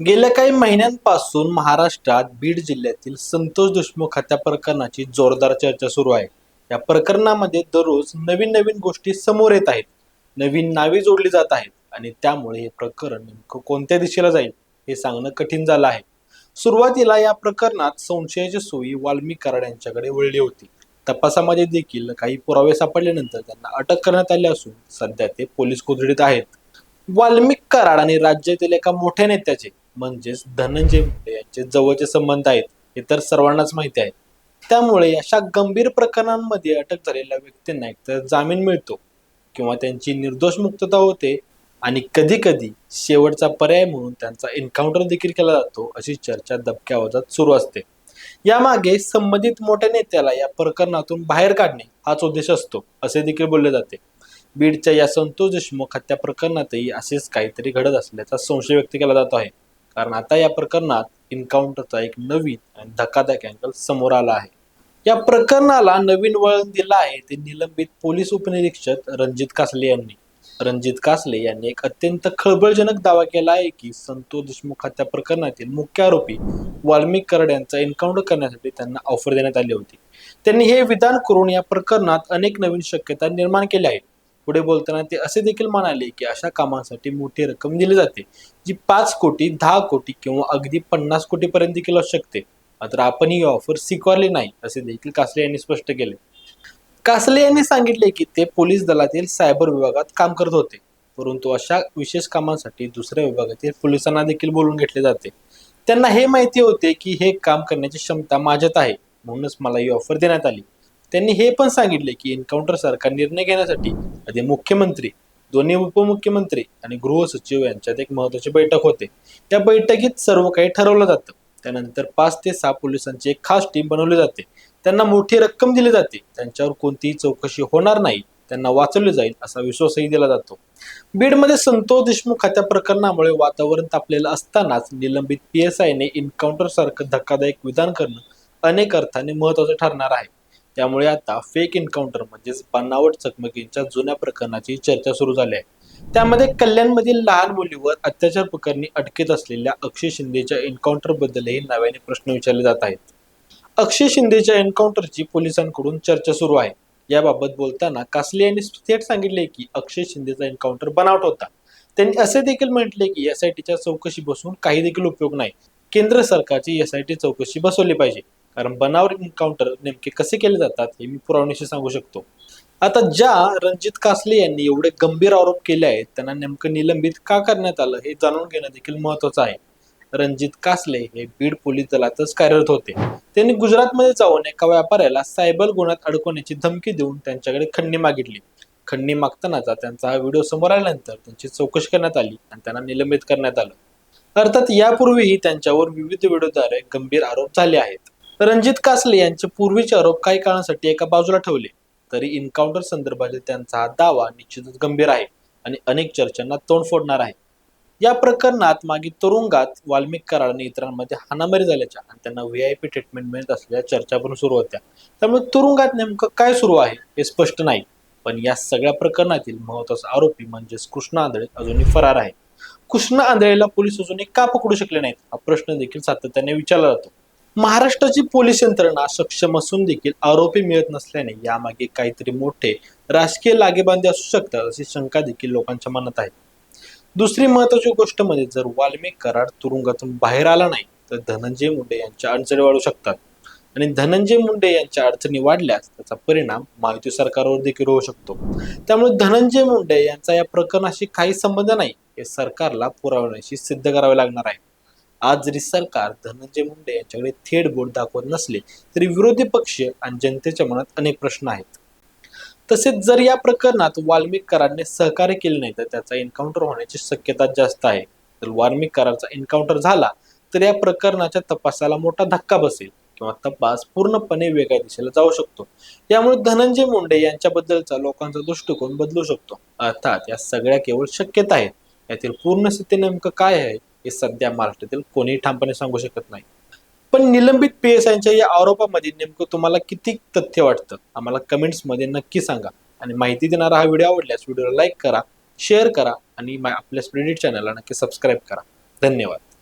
गेल्या काही महिन्यांपासून महाराष्ट्रात बीड जिल्ह्यातील संतोष देशमुख हत्या प्रकरणाची जोरदार चर्चा सुरू आहे. या प्रकरणामध्ये दररोज नवीन नवीन गोष्टी समोर येत आहेत. नवीन नावे जोडली जात आहेत आणि त्यामुळे हे प्रकरण नेमकं कोणत्या दिशेला जाईल हे सांगणं कठीण झालं आहे. सुरुवातीला या प्रकरणात संशयाची सोयी वाल्मी कराड यांच्याकडे वळली होती. तपासामध्ये देखील काही पुरावे सापडल्यानंतर त्यांना अटक करण्यात आली असून सध्या ते पोलीस कोठडीत आहेत. वाल्मिक कराड आणि राज्यातील एका मोठ्या नेत्याचे म्हणजेच धनंजय मुंडे यांचे जवळचे संबंध आहेत हे तर सर्वांनाच माहिती आहे. त्यामुळे अशा गंभीर प्रकरणांमध्ये अटक झालेल्या व्यक्तींना एकतर जामीन मिळतो किंवा त्यांची निर्दोष मुक्तता होते आणि कधी कधी शेवटचा पर्याय म्हणून त्यांचा एन्काउंटर देखील केला जातो अशी चर्चा दबक्या आवाजात सुरू असते. यामागे संबंधित मोठ्या नेत्याला या प्रकरणातून बाहेर काढणे हाच उद्देश असतो असे देखील बोलले जाते. बीडच्या या संतोष देशमुख हत्या प्रकरणातही असेच काहीतरी घडत असल्याचा संशय व्यक्त केला जातो आहे. कारण आता या प्रकरणात एन्काउंटरचा एक नवीन आणि धक्कादायक अँगल समोर आला आहे. या प्रकरणाला नवीन वळण दिलं आहे ते निलंबित पोलीस उपनिरीक्षक रणजित कासले यांनी. रणजित कासले यांनी एक अत्यंत खळबळजनक दावा केला आहे की संतोष देशमुख हत्या प्रकरणातील मुख्य आरोपी वाल्मिक करड यांचा एन्काउंटर करण्यासाठी त्यांना ऑफर देण्यात आली होती. त्यांनी हे विधान करून या प्रकरणात अनेक नवीन शक्यता निर्माण केल्या आहेत. पुढे बोलताना ते असे देखील म्हणाले की अशा कामांसाठी मोठी रक्कम दिली जाते जी पाच कोटी दहा कोटी किंवा अगदी पन्नास कोटीपर्यंत देखील असू शकते. मात्र आपण ही ऑफर स्वीकारली नाही असे देखील कासले यांनी स्पष्ट केले. कासले यांनी सांगितले की ते पोलीस दलातील सायबर विभागात काम करत होते परंतु अशा विशेष कामांसाठी दुसऱ्या विभागातील पोलिसांना देखील बोलून घेतले जाते. त्यांना हे माहिती होते की हे काम करण्याची क्षमता माझ्यात आहे म्हणूनच मला ही ऑफर देण्यात आली. त्यांनी हे पण सांगितले की एन्काउंटर सारखा निर्णय घेण्यासाठी आधी मुख्यमंत्री दोन्ही उपमुख्यमंत्री आणि गृह सचिव यांच्यात एक महत्वाची बैठक होते. त्या बैठकीत सर्व काही ठरवलं जातं. त्यानंतर पाच ते सहा पोलिसांची एक खास टीम बनवली जाते. त्यांना मोठी रक्कम दिली जाते. त्यांच्यावर कोणतीही चौकशी होणार नाही. त्यांना वाचवले जाईल असा विश्वासही दिला जातो. बीडमध्ये संतोष देशमुख हत्या प्रकरणामुळे वातावरण तापलेलं असतानाच निलंबित पी एस आयने एन्काउंटर सारखं धक्कादायक विधान करणं अनेक अर्थाने महत्वाचं ठरणार आहे. त्यामुळे आता फेक एन्काउंटर म्हणजेच बनावट चकमकींच्या जुन्या प्रकरणाची चर्चा सुरू झाली आहे. त्यामध्ये कल्याणमधील लहान मुलीवर अत्याचार प्रकरणी अटकेत असलेल्या अक्षय शिंदेच्या एन्काउंटरबद्दलही नव्याने प्रश्न विचारले जात आहेत. अक्षय शिंदेच्या एन्काउंटरची पोलिसांकडून चर्चा सुरू आहे. याबाबत बोलताना कासले यांनी थेट सांगितले की अक्षय शिंदेचा एन्काउंटर बनावट होता. त्यांनी असे देखील म्हटले की एस आय टीच्या चौकशी बसून काही देखील उपयोग नाही. केंद्र सरकारची एस आय टी चौकशी बसवली पाहिजे. कारण बनावर एन्काउंटर नेमके कसे केले जातात हे मी पुरावणीशी सांगू शकतो. आता ज्या रणजित कासले यांनी एवढे गंभीर आरोप केले आहेत त्यांना नेमकं निलंबित का करण्यात आलं हे जाणून घेणं देखील महत्वाचं आहे. रणजित कासले हे बीड पोलीस दलातच कार्यरत होते. त्यांनी गुजरातमध्ये जाऊन एका व्यापाऱ्याला सायबर गुन्ह्यात अडकवण्याची धमकी देऊन त्यांच्याकडे खंडणी मागितली. खंडणी मागतानाचा त्यांचा हा व्हिडिओ समोर आल्यानंतर त्यांची चौकशी करण्यात आली आणि त्यांना निलंबित करण्यात आलं. अर्थात यापूर्वीही त्यांच्यावर विविध व्हिडिओद्वारे गंभीर आरोप झाले आहेत. रणजित कासले यांचे पूर्वीचे आरोप काही काळासाठी एका बाजूला ठेवले. तरी इन्काउंटर संदर्भातील त्यांचा हा दावा निश्चितच गंभीर आहे आणि अनेक चर्चांना तोंड फोडणार आहे. या प्रकरणात मागे तुरुंगात वाल्मिक कराड आणि इतरांमध्ये हानामारी झाल्याच्या आणि त्यांना व्ही आय पी ट्रीटमेंट मिळत असलेल्या चर्चा पण सुरू होत्या. त्यामुळे तुरुंगात नेमकं काय सुरू आहे हे स्पष्ट नाही. पण या सगळ्या प्रकरणातील महत्त्वाचा आरोपी म्हणजेच कृष्णा आंधळे अजूनही फरार आहे. कृष्णा आंधळेला पोलीस अजूनही का पकडू शकले नाहीत? हा प्रश्न देखील सातत्याने विचारला जातो. महाराष्ट्राची पोलीस यंत्रणा सक्षम असून देखील आरोपी मिळत नसल्याने यामागे काहीतरी मोठे राजकीय लागेबांधे असू शकतात अशी शंका देखील लोकांच्या मनात आहे. दुसरी महत्वाची गोष्ट म्हणजे जर वाल्मिक कराड तुरुंगातून बाहेर आला नाही तर धनंजय मुंडे यांच्या अडचणी वाढू शकतात. आणि धनंजय मुंडे यांच्या अडचणी वाढल्यास त्याचा परिणाम महायुती सरकारवर देखील होऊ शकतो. त्यामुळे धनंजय मुंडे यांचा या प्रकरणाशी काही संबंध नाही हे सरकारला पुरावण्याशी सिद्ध करावे लागणार आहे. आज जरी सरकार धनंजय मुंडे यांच्याकडे थेट बोट दाखवत नसले तरी विरोधी पक्ष आणि जनतेच्या मनात अनेक प्रश्न आहेत. तसेच जर या प्रकरणात वाल्मिक सहकार्य केले नाही तर त्याचा एन्काउंटर होण्याची शक्यता जास्त आहे. तर वाल्मिक करारचा एन्काउंटर झाला तर या प्रकरणाच्या तपासाला मोठा धक्का बसेल किंवा तपास पूर्णपणे वेगळ्या दिशेला जाऊ शकतो. यामुळे धनंजय मुंडे यांच्याबद्दलचा लोकांचा दृष्टिकोन बदलू शकतो. अर्थात या सगळ्या केवळ शक्यता आहेत. यातील पूर्ण स्थिती नेमकं काय आहे? हे सध्या महाराष्ट्रातील कोणीही ठामपणे सांगू शकत नाही. पण निलंबित पीएसआयच्या या आरोपामध्ये नेमकं तुम्हाला किती तथ्य वाटतं? आम्हाला कमेंट्समध्ये नक्की सांगा. आणि माहिती देणारा हा व्हिडिओ आवडल्यास व्हिडिओला लाईक करा शेअर करा आणि आपल्या स्प्रेडिट चॅनलला नक्की सबस्क्राईब करा. धन्यवाद.